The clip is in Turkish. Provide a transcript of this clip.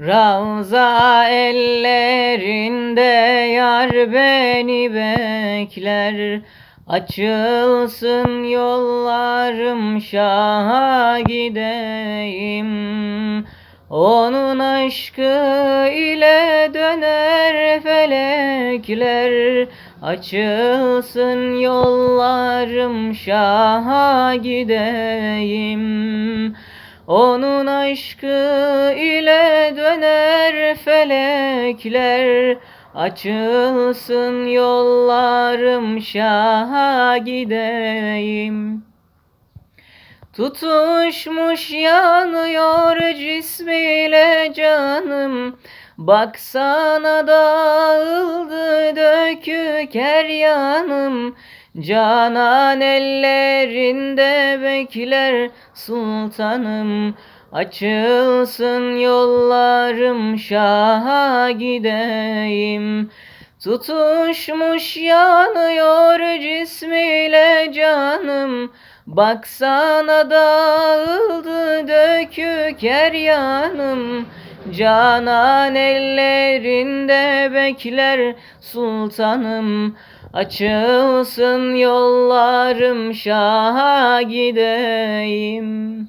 Ravza ellerinde yar beni bekler. Açılsın yollarım şaha gideyim. Onun aşkı ile döner felekler. Açılsın yollarım şaha gideyim onun aşkı ile döner felekler. Açılsın yollarım şaha gideyim. Tutuşmuş yanıyor cismiyle canım. Baksana dağıldı dökük her yanım Canan ellerinde bekler sultanım. Açılsın yollarım şaha gideyim. Tutuşmuş yanıyor cismiyle canım. Baksana dağıldı dökük her yanım. Canan ellerinde bekler sultanım Açılsın yollarım şaha gideyim